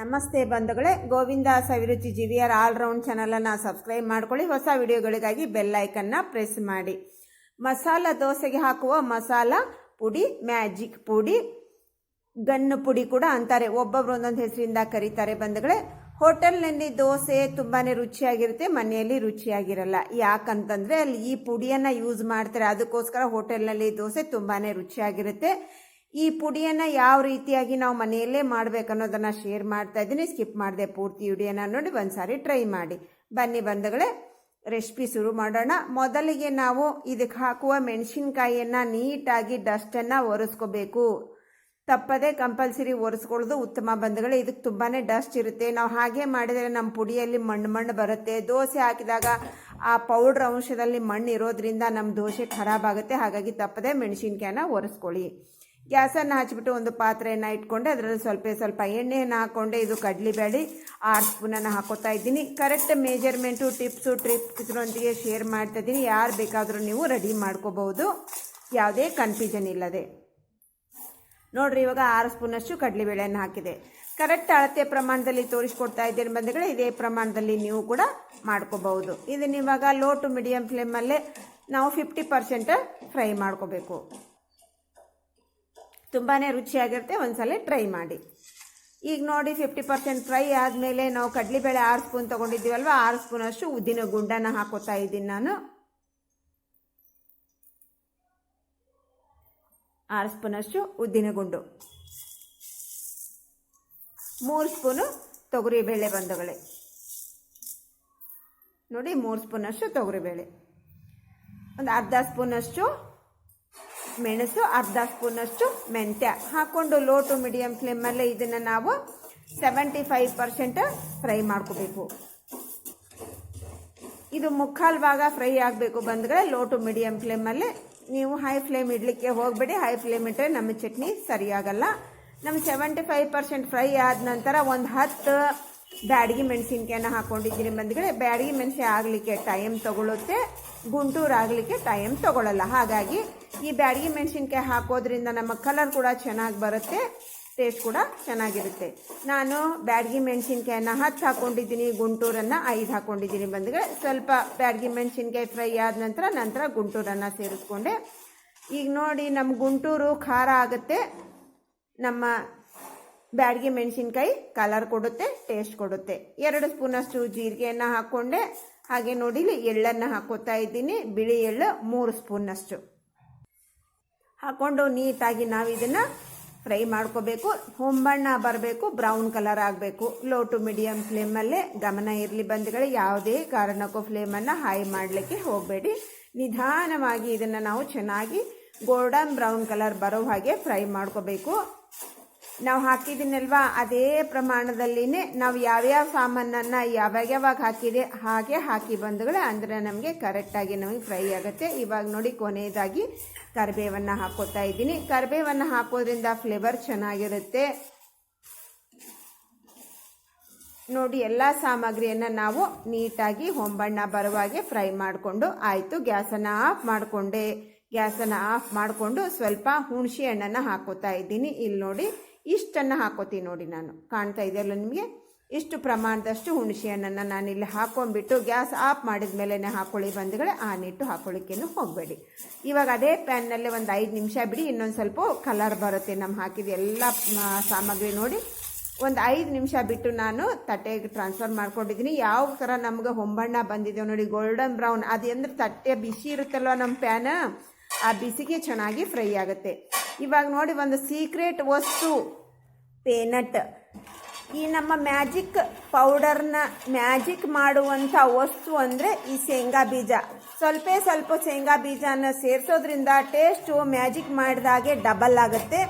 ನಮಸ್ತೆ ಬಂಧುಗಳೇ ಗೋವಿಂದ ಸವಿರುಚಿ ಜಿವಿಯರ್ ಆಲ್ರೌಂಡ್ ಚಾನಲನ್ನು ಸಬ್ಸ್ಕ್ರೈಬ್ ಮಾಡ್ಕೊಳ್ಳಿ. ಹೊಸ ವಿಡಿಯೋಗಳಿಗಾಗಿ ಬೆಲ್ ಐಕನ್ನ ಪ್ರೆಸ್ ಮಾಡಿ. ಮಸಾಲ ದೋಸೆಗೆ ಹಾಕುವ ಮಸಾಲ ಪುಡಿ ಮ್ಯಾಜಿಕ್ ಪುಡಿ, ಗನ್ನು ಪುಡಿ ಕೂಡ ಅಂತಾರೆ. ಒಬ್ಬೊಬ್ರು ಒಂದೊಂದು ಹೆಸರಿಂದ ಕರೀತಾರೆ ಬಂಧುಗಳೇ. ಹೋಟೆಲ್ನಲ್ಲಿ ದೋಸೆ ತುಂಬಾನೇ ರುಚಿಯಾಗಿರುತ್ತೆ, ಮನೆಯಲ್ಲಿ ರುಚಿಯಾಗಿರಲ್ಲ. ಯಾಕಂತಂದರೆ ಅಲ್ಲಿ ಈ ಪುಡಿಯನ್ನ ಯೂಸ್ ಮಾಡ್ತಾರೆ. ಅದಕ್ಕೋಸ್ಕರ ಹೋಟೆಲ್ನಲ್ಲಿ ದೋಸೆ ತುಂಬಾನೇ ರುಚಿಯಾಗಿರುತ್ತೆ. ಈ ಪುಡಿಯನ್ನು ಯಾವ ರೀತಿಯಾಗಿ ನಾವು ಮನೆಯಲ್ಲೇ ಮಾಡ್ಬೇಕು ಅನ್ನೋದನ್ನ ಶೇರ್ ಮಾಡ್ತಾ ಇದ್ದೀನಿ. ಸ್ಕಿಪ್ ಮಾಡಿದೆ ಪೂರ್ತಿ ವಿಡಿಯೋನ ನೋಡಿ ಒಂದು ಸಾರಿ ಟ್ರೈ ಮಾಡಿ. ಬನ್ನಿ ಬಂಧುಗಳೇ ರೆಸಿಪಿ ಶುರು ಮಾಡೋಣ. ಮೊದಲಿಗೆ ನಾವು ಇದಕ್ಕೆ ಹಾಕುವ ಮೆಣಸಿನ್ಕಾಯಿಯನ್ನು ನೀಟಾಗಿ ಡಸ್ಟನ್ನು ಒರೆಸ್ಕೋಬೇಕು. ತಪ್ಪದೆ ಕಂಪಲ್ಸರಿ ಒರೆಸ್ಕೊಳ್ಳೋದು ಉತ್ತಮ ಬಂಧುಗಳು, ಇದಕ್ಕೆ ತುಂಬಾ ಡಸ್ಟ್ ಇರುತ್ತೆ. ನಾವು ಹಾಗೆ ಮಾಡಿದರೆ ನಮ್ಮ ಪುಡಿಯಲ್ಲಿ ಮಣ್ಣು ಮಣ್ಣು ಬರುತ್ತೆ. ದೋಸೆ ಹಾಕಿದಾಗ ಆ ಪೌಡ್ರ್ ಅಂಶದಲ್ಲಿ ಮಣ್ಣು ಇರೋದ್ರಿಂದ ನಮ್ಮ ದೋಸೆ ಖರಾಬಾಗುತ್ತೆ ಹಾಗಾಗಿ ತಪ್ಪದೆ ಮೆಣಸಿನ್ಕಾಯನ್ನ ಒರೆಸ್ಕೊಳ್ಳಿ. ಗ್ಯಾಸನ್ನು ಹಚ್ಬಿಟ್ಟು ಒಂದು ಪಾತ್ರೆಯನ್ನು ಇಟ್ಕೊಂಡೆ ಅದರಲ್ಲಿ ಸ್ವಲ್ಪ ಸ್ವಲ್ಪ ಎಣ್ಣೆಯನ್ನು ಹಾಕ್ಕೊಂಡೆ ಇದು ಕಡಲೆಬೇಳೆ ಆರು ಸ್ಪೂನನ್ನು ಹಾಕೋತಾ ಇದ್ದೀನಿ. ಕರೆಕ್ಟ್ ಮೇಜರ್ಮೆಂಟು ಟಿಪ್ಸು ಟ್ರಿಪ್ಸ್ಗಳೊಂದಿಗೆ ಶೇರ್ ಮಾಡ್ತಾ ಇದ್ದೀನಿ. ಯಾರು ಬೇಕಾದರೂ ನೀವು ರೆಡಿ ಮಾಡ್ಕೋಬಹುದು. ಯಾವುದೇ ಕನ್ಫ್ಯೂಷನ್ ಇಲ್ಲದೆ. ನೋಡ್ರಿ, ಇವಾಗ ಆರು ಸ್ಪೂನಷ್ಟು ಕಡಲೆಬೇಳೆಯನ್ನು ಹಾಕಿದೆ. ಕರೆಕ್ಟ್ ಅಳತೆ ಪ್ರಮಾಣದಲ್ಲಿ ತೋರಿಸ್ಕೊಡ್ತಾ ಇದ್ದೇನೆ ಬಂಧುಗಳೇ, ಇದೇ ಪ್ರಮಾಣದಲ್ಲಿ ನೀವು ಕೂಡ ಮಾಡ್ಕೋಬಹುದು. ಇದನ್ನ ಇವಾಗ ಲೋ ಟು ಮೀಡಿಯಂ ಫ್ಲೇಮಲ್ಲೇ ನಾವು ಫಿಫ್ಟಿ ಪರ್ಸೆಂಟ್ ಫ್ರೈ ಮಾಡ್ಕೋಬೇಕು. ತುಂಬಾ ರುಚಿಯಾಗಿರುತ್ತೆ, ಒಂದ್ಸಲ ಟ್ರೈ ಮಾಡಿ. ಈಗ ನೋಡಿ ಫಿಫ್ಟಿ ಪರ್ಸೆಂಟ್ ಫ್ರೈ ಆದಮೇಲೆ ನಾವು ಕಡಲೆಬೇಳೆ ಆರು ಸ್ಪೂನ್ ತೊಗೊಂಡಿದ್ದೀವಲ್ವ, ಆರು ಸ್ಪೂನ್ ಅಷ್ಟು ಉದ್ದಿನ ಗುಂಡನ ಹಾಕೋತಾ ಇದ್ದೀನಿ ನಾನು. ಆರು ಸ್ಪೂನಷ್ಟು ಉದ್ದಿನ ಗುಂಡು. ಮೂರು ಸ್ಪೂನು ತೊಗರಿಬೇಳೆ ಬಂಧುಗಳೇ ನೋಡಿ, ಮೂರು ಸ್ಪೂನಷ್ಟು ತೊಗರಿಬೇಳೆ. ಒಂದು ಅರ್ಧ ಸ್ಪೂನಷ್ಟು ಮೆಣಸು, ಅರ್ಧ ಸ್ಪೂನಷ್ಟು ಮೆಂತ್ಯ ಹಾಕ್ಕೊಂಡು ಲೋ ಟು ಮೀಡಿಯಂ ಫ್ಲೇಮಲ್ಲೇ ಇದನ್ನು ನಾವು ಸೆವೆಂಟಿ ಫೈವ್ ಪರ್ಸೆಂಟ್ ಫ್ರೈ ಮಾಡ್ಕೋಬೇಕು. ಇದು ಮುಕ್ಕಾಲು ಭಾಗ ಫ್ರೈ ಆಗಬೇಕು ಬಂದರೆ ಲೋ ಟು ಮೀಡಿಯಂ ಫ್ಲೇಮಲ್ಲಿ ನೀವು ಹೈ ಫ್ಲೇಮ್ ಇಡಲಿಕ್ಕೆ ಹೋಗಬೇಡಿ ಹೈ ಫ್ಲೇಮ್ ಇಟ್ಟರೆ ನಮ್ಮ ಚಟ್ನಿ ಸರಿಯಾಗಲ್ಲ. ನಮ್ಮ ಸೆವೆಂಟಿ ಫೈವ್ ಪರ್ಸೆಂಟ್ ಫ್ರೈ ಆದ ನಂತರ ಒಂದು ಹತ್ತು ಬ್ಯಾಡಗಿ ಮೆಣಸಿನ್ಕಾಯನ್ನ ಹಾಕೊಂಡಿದ್ದೀನಿ ಬಂದ್ಗಡೆ ಬ್ಯಾಡಗಿ ಮೆಣಸೆ ಆಗಲಿಕ್ಕೆ ಟೈಮ್ ತಗೊಳುತ್ತೆ. ಗುಂಟೂರು ಆಗಲಿಕ್ಕೆ ಟೈಮ್ ತಗೊಳ್ಳಲ್ಲ ಹಾಗಾಗಿ ಈ ಬ್ಯಾಡಗಿ ಮೆಣಸಿನ್ಕಾಯಿ ಹಾಕೋದ್ರಿಂದ ನಮ್ಮ ಕಲರ್ ಕೂಡ ಚೆನ್ನಾಗಿ ಬರುತ್ತೆ ಟೇಸ್ಟ್ ಕೂಡ ಚೆನ್ನಾಗಿರುತ್ತೆ. ನಾನು ಬ್ಯಾಡಗಿ ಮೆಣಸಿನ್ಕಾಯನ್ನ ಹತ್ತು ಹಾಕೊಂಡಿದ್ದೀನಿ, ಗುಂಟೂರನ್ನು ಐದು ಹಾಕೊಂಡಿದ್ದೀನಿ ಬಂದ್ಗಡೆ ಸ್ವಲ್ಪ ಬ್ಯಾಡಗಿ ಮೆಣಸಿನ್ಕಾಯಿ ಫ್ರೈ ಆದ ನಂತರ ನಂತರ ಗುಂಟೂರನ್ನು ಸೇರಿಸ್ಕೊಂಡೆ. ಈಗ ನೋಡಿ ನಮ್ಮ ಗುಂಟೂರು ಖಾರ ಆಗುತ್ತೆ. ನಮ್ಮ ಬ್ಯಾಡಗಿ ಮೆಣಸಿನ್ಕಾಯಿ ಕಲರ್ ಕೊಡುತ್ತೆ ಟೇಸ್ಟ್ ಕೊಡುತ್ತೆ. ಎರಡು ಸ್ಪೂನಷ್ಟು ಜೀರಿಗೆಯನ್ನು ಹಾಕ್ಕೊಂಡೆ. ಹಾಗೆ ನೋಡಿ ಎಳ್ಳನ್ನು ಹಾಕೋತಾ ಇದ್ದೀನಿ. ಬಿಳಿ ಎಳ್ಳು ಮೂರು ಸ್ಪೂನಷ್ಟು. ಹಾಕ್ಕೊಂಡು ನೀಟಾಗಿ ನಾವು ಇದನ್ನು ಫ್ರೈ ಮಾಡ್ಕೋಬೇಕು. ಹೊಂಬಣ್ಣ ಬರಬೇಕು, ಬ್ರೌನ್ ಕಲರ್ ಆಗಬೇಕು. ಲೋ ಟು ಮೀಡಿಯಂ ಫ್ಲೇಮಲ್ಲೇ ಗಮನ ಇರಲಿ ಬಂದ್ಗಳು ಯಾವುದೇ ಕಾರಣಕ್ಕೂ ಫ್ಲೇಮನ್ನು ಹೈ ಮಾಡಲಿಕ್ಕೆ ಹೋಗಬೇಡಿ. ನಿಧಾನವಾಗಿ ಇದನ್ನು ನಾವು ಚೆನ್ನಾಗಿ ಗೋಲ್ಡನ್ ಬ್ರೌನ್ ಕಲರ್ ಬರೋ ಹಾಗೆ ಫ್ರೈ ಮಾಡ್ಕೋಬೇಕು. ನಾವು ಹಾಕಿದ್ದೀನಲ್ವಾ ಅದೇ ಪ್ರಮಾಣದಲ್ಲಿನೇ ನಾವು ಯಾವ್ಯಾವ ಸಾಮಾನನ್ನು ಯಾವಾಗ ಯಾವಾಗ ಹಾಕಿದೆ, ಹಾಗೆ ಹಾಕಿ ಬಂದುಗಳೇ ಅಂದರೆ ನಮಗೆ ಕರೆಕ್ಟಾಗಿ ನಮಗೆ ಫ್ರೈ ಆಗುತ್ತೆ. ಇವಾಗ ನೋಡಿ ಕೊನೆಯದಾಗಿ ಕರಿಬೇವನ್ನು ಹಾಕೋತಾ ಇದ್ದೀನಿ. ಕರಿಬೇವನ್ನು ಹಾಕೋದ್ರಿಂದ ಫ್ಲೇವರ್ ಚೆನ್ನಾಗಿರುತ್ತೆ. ನೋಡಿ, ಎಲ್ಲ ಸಾಮಗ್ರಿಯನ್ನು ನಾವು ನೀಟಾಗಿ ಹೊಂಬಣ್ಣ ಬರುವಾಗೆ ಫ್ರೈ ಮಾಡಿಕೊಂಡು ಆಯಿತು. ಗ್ಯಾಸನ್ನು ಆಫ್ ಮಾಡಿಕೊಂಡೆ. ಗ್ಯಾಸನ್ನು ಆಫ್ ಮಾಡಿಕೊಂಡು ಸ್ವಲ್ಪ ಹುಣಸೆ ಹಣ್ಣನ್ನು ಹಾಕೋತಾ ಇದ್ದೀನಿ. ಇಲ್ಲಿ ನೋಡಿ ಇಷ್ಟನ್ನು ಹಾಕೋತೀನಿ ನೋಡಿ ನಾನು. ಕಾಣ್ತಾ ಇದೆಯಲ್ಲ ನಿಮಗೆ? ಇಷ್ಟು ಪ್ರಮಾಣದಷ್ಟು ಹುಣಸೆ ಹಣ್ಣನ್ನು ನಾನಿಲ್ಲಿ ಹಾಕೊಂಡ್ಬಿಟ್ಟು ಗ್ಯಾಸ್ ಆಫ್ ಮಾಡಿದ ಮೇಲೆ ಹಾಕೊಳ್ಳಿ ಬಂದುಗಳೇ ಆ ನಿಟ್ಟು ಹಾಕೊಳ್ಳಿಕ್ಕೇನು ಹೋಗಬೇಡಿ. ಇವಾಗ ಅದೇ ಪ್ಯಾನ್ನಲ್ಲೇ ಒಂದು ಐದು ನಿಮಿಷ ಬಿಡಿ, ಇನ್ನೊಂದು ಸ್ವಲ್ಪ ಕಲರ್ ಬರುತ್ತೆ ನಮ್ಮ ಹಾಕಿದ ಎಲ್ಲ ಸಾಮಗ್ರಿ ನೋಡಿ. ಒಂದು ಐದು ನಿಮಿಷ ಬಿಟ್ಟು ನಾನು ತಟ್ಟೆಗೆ ಟ್ರಾನ್ಸ್ಫರ್ ಮಾಡ್ಕೊಂಡಿದ್ದೀನಿ. ಯಾವ ಥರ ನಮ್ಗೆ ಹೊಂಬಣ್ಣ ಬಂದಿದೆ ನೋಡಿ ಗೋಲ್ಡನ್ ಬ್ರೌನ್ ಅದು ಅಂದರೆ ತಟ್ಟೆ ಬಿಸಿ ಇರುತ್ತಲ್ವ ನಮ್ಮ ಪ್ಯಾನ್? ಆ ಬಿಸಿಗೆ ಚೆನ್ನಾಗಿ ಫ್ರೈ ಆಗುತ್ತೆ. ಇವಾಗ ನೋಡಿ ಒಂದು ಸೀಕ್ರೆಟ್ ವಸ್ತು ಪೇನಟ್ ಈ ನಮ್ಮ ಮ್ಯಾಜಿಕ್ ಪೌಡರ್ನ ಮ್ಯಾಜಿಕ್ ಮಾಡುವಂಥ ವಸ್ತು ಅಂದರೆ ಈ ಶೇಂಗಾ ಬೀಜ. ಸ್ವಲ್ಪ ಸ್ವಲ್ಪ ಶೇಂಗಾ ಬೀಜನ ಸೇರಿಸೋದ್ರಿಂದ ಟೇಸ್ಟು ಮ್ಯಾಜಿಕ್ ಮಾಡಿದಾಗೆ ಡಬಲ್ ಆಗುತ್ತೆ.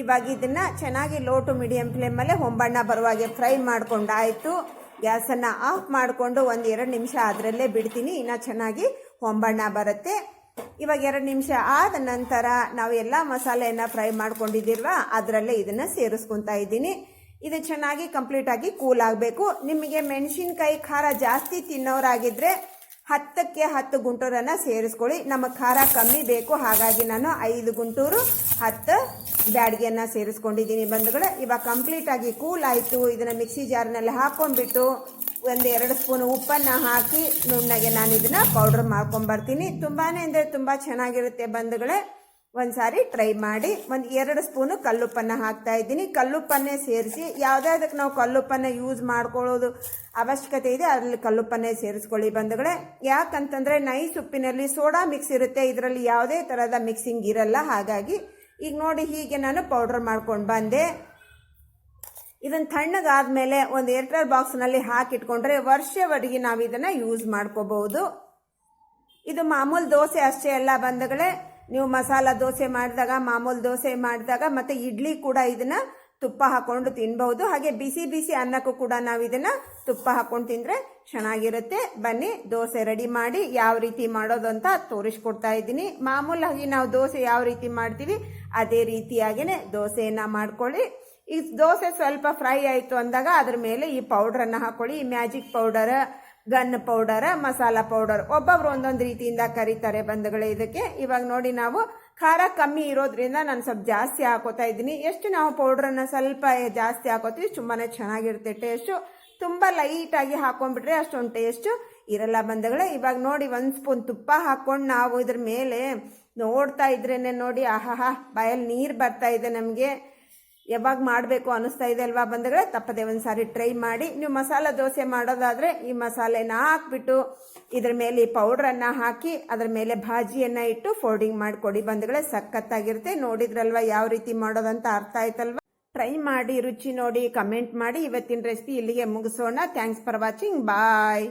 ಇವಾಗ ಇದನ್ನು ಚೆನ್ನಾಗಿ ಲೋ ಟು ಮೀಡಿಯಂ ಫ್ಲೇಮಲ್ಲೇ ಹೊಂಬಣ್ಣ ಬರುವಾಗೆ ಫ್ರೈ ಮಾಡ್ಕೊಂಡಾಯಿತು ಗ್ಯಾಸನ್ನು ಆಫ್ ಮಾಡಿಕೊಂಡು ಒಂದು ಎರಡು ನಿಮಿಷ ಅದರಲ್ಲೇ ಬಿಡ್ತೀನಿ. ಇನ್ನು ಚೆನ್ನಾಗಿ ಹೊಂಬಣ್ಣ ಬರುತ್ತೆ. ಇವಾಗ ಎರಡು ನಿಮಿಷ ಆದ ನಂತರ ನಾವು ಎಲ್ಲ ಮಸಾಲೆಯನ್ನು ಫ್ರೈ ಮಾಡ್ಕೊಂಡಿದ್ದೀರ್ವ ಅದರಲ್ಲೇ ಇದನ್ನು ಸೇರಿಸ್ಕೊತಾ ಇದ್ದೀನಿ. ಇದು ಚೆನ್ನಾಗಿ ಕಂಪ್ಲೀಟಾಗಿ ಕೂಲ್ ಆಗಬೇಕು. ನಿಮಗೆ ಮೆಣಸಿನ್ಕಾಯಿ ಖಾರ ಜಾಸ್ತಿ ತಿನ್ನೋರಾಗಿದ್ದರೆ ಹತ್ತಕ್ಕೆ ಹತ್ತು ಗುಂಟೂರನ್ನು ಸೇರಿಸ್ಕೊಳ್ಳಿ. ನಮಗೆ ಖಾರ ಕಮ್ಮಿ ಬೇಕು. ಹಾಗಾಗಿ ನಾನು ಐದು ಗುಂಟೂರು ಹತ್ತು ಬ್ಯಾಡಿಗೆಯನ್ನು ಸೇರಿಸ್ಕೊಂಡಿದ್ದೀನಿ ಬಂಧುಗಳು. ಇವಾಗ ಕಂಪ್ಲೀಟಾಗಿ ಕೂಲ್ ಆಯಿತು. ಇದನ್ನು ಮಿಕ್ಸಿ ಜಾರ್ನಲ್ಲಿ ಹಾಕ್ಕೊಂಡ್ಬಿಟ್ಟು ಒಂದು ಎರಡು ಸ್ಪೂನ್ ಉಪ್ಪನ್ನು ಹಾಕಿ ನುಣ್ಣಗೆ ನಾನು ಇದನ್ನು ಪೌಡ್ರ್ ಮಾಡ್ಕೊಂಬರ್ತೀನಿ. ತುಂಬಾ ಅಂದರೆ ತುಂಬ ಚೆನ್ನಾಗಿರುತ್ತೆ ಬಂಧುಗಳೇ. ಒಂದು ಸಾರಿ ಟ್ರೈ ಮಾಡಿ. ಒಂದು ಎರಡು ಸ್ಪೂನು ಕಲ್ಲುಪ್ಪನ್ನು ಹಾಕ್ತಾ ಇದ್ದೀನಿ. ಕಲ್ಲುಪ್ಪನ್ನೇ ಸೇರಿಸಿ ಯಾವುದ್ಯಾವುದಕ್ಕೆ ನಾವು ಕಲ್ಲುಪ್ಪನ್ನು ಯೂಸ್ ಮಾಡ್ಕೊಳ್ಳೋದು ಅವಶ್ಯಕತೆ ಇದೆ, ಅದರಲ್ಲಿ ಕಲ್ಲುಪ್ಪನ್ನೇ ಸೇರಿಸ್ಕೊಳ್ಳಿ ಬಂಧುಗಳೇ. ಯಾಕಂತಂದರೆ ನೈಸ್ ಉಪ್ಪಿನಲ್ಲಿ ಸೋಡಾ ಮಿಕ್ಸ್ ಇರುತ್ತೆ. ಇದರಲ್ಲಿ ಯಾವುದೇ ಥರದ ಮಿಕ್ಸಿಂಗ್ ಇರಲ್ಲ. ಹಾಗಾಗಿ ಈಗ ನೋಡಿ ಹೀಗೆ ನಾನು ಪೌಡ್ರ್ ಮಾಡ್ಕೊಂಡು ಬಂದೆ. ಇದನ್ನು ತಣ್ಣಗಾದ್ಮೇಲೆ ಒಂದು ಏರ್ಟರ್ ಬಾಕ್ಸ್ನಲ್ಲಿ ಹಾಕಿಟ್ಕೊಂಡ್ರೆ ವರ್ಷವರೆಗೆ ನಾವು ಇದನ್ನು ಯೂಸ್ ಮಾಡ್ಕೋಬಹುದು. ಇದು ಮಾಮೂಲು ದೋಸೆ ಅಷ್ಟೇ ಎಲ್ಲ ಬಂದಗಳೇ ನೀವು ಮಸಾಲ ದೋಸೆ ಮಾಡಿದಾಗ, ಮಾಮೂಲು ದೋಸೆ ಮಾಡಿದಾಗ ಮತ್ತು ಇಡ್ಲಿ ಕೂಡ ಇದನ್ನ ತುಪ್ಪ ಹಾಕೊಂಡು ತಿನ್ಬಹುದು. ಹಾಗೆ ಬಿಸಿ ಬಿಸಿ ಅನ್ನಕ್ಕೂ ಕೂಡ ನಾವು ಇದನ್ನ ತುಪ್ಪ ಹಾಕೊಂಡು ತಿಂದರೆ ಚೆನ್ನಾಗಿರುತ್ತೆ. ಬನ್ನಿ, ದೋಸೆ ರೆಡಿ ಮಾಡಿ ಯಾವ ರೀತಿ ಮಾಡೋದು ಅಂತ ತೋರಿಸ್ಕೊಡ್ತಾ ಇದ್ದೀನಿ. ಮಾಮೂಲಾಗಿ ನಾವು ದೋಸೆ ಯಾವ ರೀತಿ ಮಾಡ್ತೀವಿ, ಅದೇ ರೀತಿಯಾಗಿಯೇ ದೋಸೆಯನ್ನು ಮಾಡ್ಕೊಳ್ಳಿ. ಈ ದೋಸೆ ಸ್ವಲ್ಪ ಫ್ರೈ ಆಯಿತು ಅಂದಾಗ ಅದ್ರ ಮೇಲೆ ಈ ಪೌಡ್ರನ್ನು ಹಾಕೊಳ್ಳಿ. ಈ magic powder, gun powder, masala powder ಒಬ್ಬೊಬ್ರು ಒಂದೊಂದು ರೀತಿಯಿಂದ ಕರೀತಾರೆ ಬಂಧುಗಳೇ. ಇದಕ್ಕೆ ಇವಾಗ ನೋಡಿ ನಾವು ಖಾರ ಕಮ್ಮಿ ಇರೋದ್ರಿಂದ ನಾನು ಸ್ವಲ್ಪ ಜಾಸ್ತಿ ಹಾಕೋತಾ ಇದ್ದೀನಿ. ಎಷ್ಟು ನಾವು ಪೌಡ್ರನ್ನು ಸ್ವಲ್ಪ ಜಾಸ್ತಿ ಹಾಕೋತೀವಿ ತುಂಬಾ ಚೆನ್ನಾಗಿರುತ್ತೆ ಟೇಸ್ಟು ತುಂಬ ಲೈಟಾಗಿ ಹಾಕೊಂಡ್ಬಿಟ್ರೆ ಅಷ್ಟೊಂದು ಟೇಸ್ಟು ಇರಲ್ಲ ಬಂಧುಗಳೇ. ಇವಾಗ ನೋಡಿ ಒಂದು ಸ್ಪೂನ್ ತುಪ್ಪ ಹಾಕ್ಕೊಂಡು ನಾವು ಇದ್ರ ಮೇಲೆ ನೋಡ್ತಾ ಇದ್ರೇನೆ ನೋಡಿ, ಆಹಾಹಾ, ಬಾಯಲ್ಲಿ ನೀರು ಬರ್ತಾ ಇದೆ ನಮಗೆ. ಯಾವಾಗ ಮಾಡಬೇಕು ಅನ್ನಿಸ್ತಾ ಇದೆ ಅಲ್ವಾ ಬಂದರೆ ತಪ್ಪದೆ ಒಂದು ಸಾರಿ ಟ್ರೈ ಮಾಡಿ. ನೀವು ಮಸಾಲೆ ದೋಸೆ ಮಾಡೋದಾದರೆ ಈ ಮಸಾಲೆನ ಹಾಕ್ಬಿಟ್ಟು ಇದ್ರ ಮೇಲೆ ಈ ಪೌಡ್ರನ್ನು ಹಾಕಿ, ಅದ್ರ ಮೇಲೆ ಭಾಜಿಯನ್ನು ಇಟ್ಟು ಫೋಲ್ಡಿಂಗ್ ಮಾಡಿಕೊಡಿ ಬಂಧುಗಳೇ. ಸಖತ್ತಾಗಿರುತ್ತೆ. ನೋಡಿದ್ರಲ್ವಾ ಯಾವ ರೀತಿ ಮಾಡೋದಂತ ಅರ್ಥ ಆಯ್ತಲ್ವ? ಟ್ರೈ ಮಾಡಿ, ರುಚಿ ನೋಡಿ ಕಮೆಂಟ್ ಮಾಡಿ. ಇವತ್ತಿನ ರೆಸಿಪಿ ಇಲ್ಲಿಗೆ ಮುಗಿಸೋಣ. Thanks for watching bye